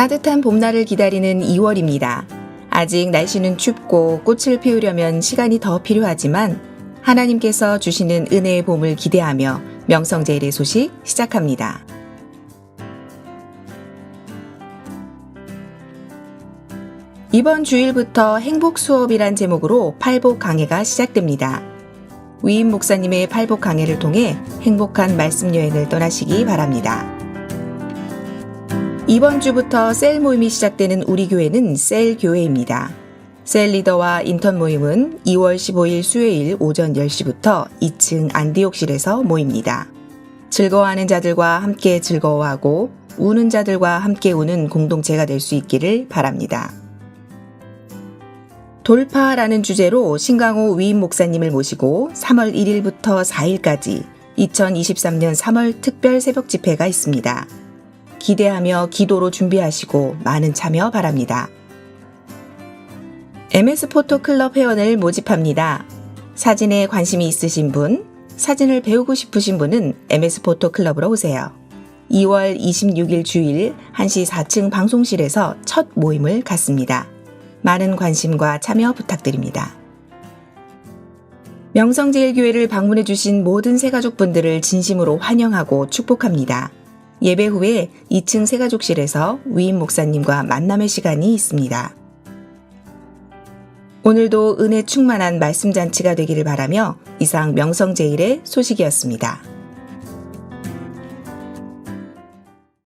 따뜻한 봄날을 기다리는 2월입니다. 아직 날씨는 춥고 꽃을 피우려면 시간이 더 필요하지만 하나님께서 주시는 은혜의 봄을 기대하며 명성제일의 소식 시작합니다. 이번 주일부터 행복 수업이란 제목으로 팔복 강해가 시작됩니다. 위임 목사님의 팔복 강해를 통해 행복한 말씀 여행을 떠나시기 바랍니다. 이번 주부터 셀 모임이 시작되는 우리 교회는 셀 교회입니다. 셀 리더와 인턴 모임은 2월 15일 수요일 오전 10시부터 2층 안디옥실에서 모입니다. 즐거워하는 자들과 함께 즐거워하고 우는 자들과 함께 우는 공동체가 될 수 있기를 바랍니다. 돌파라는 주제로 신강호 위임 목사님을 모시고 3월 1일부터 4일까지 2023년 3월 특별 새벽 집회가 있습니다. 기대하며 기도로 준비하시고 많은 참여 바랍니다. MS 포토 클럽 회원을 모집합니다. 사진에 관심이 있으신 분, 사진을 배우고 싶으신 분은 MS 포토 클럽으로 오세요. 2월 26일 주일 1시 4층 방송실에서 첫 모임을 갖습니다. 많은 관심과 참여 부탁드립니다. 명성제일교회를 방문해 주신 모든 새가족분들을 진심으로 환영하고 축복합니다. 예배 후에 2층 새가족실에서 위임 목사님과 만남의 시간이 있습니다. 오늘도 은혜 충만한 말씀 잔치가 되기를 바라며 이상 명성제일의 소식이었습니다.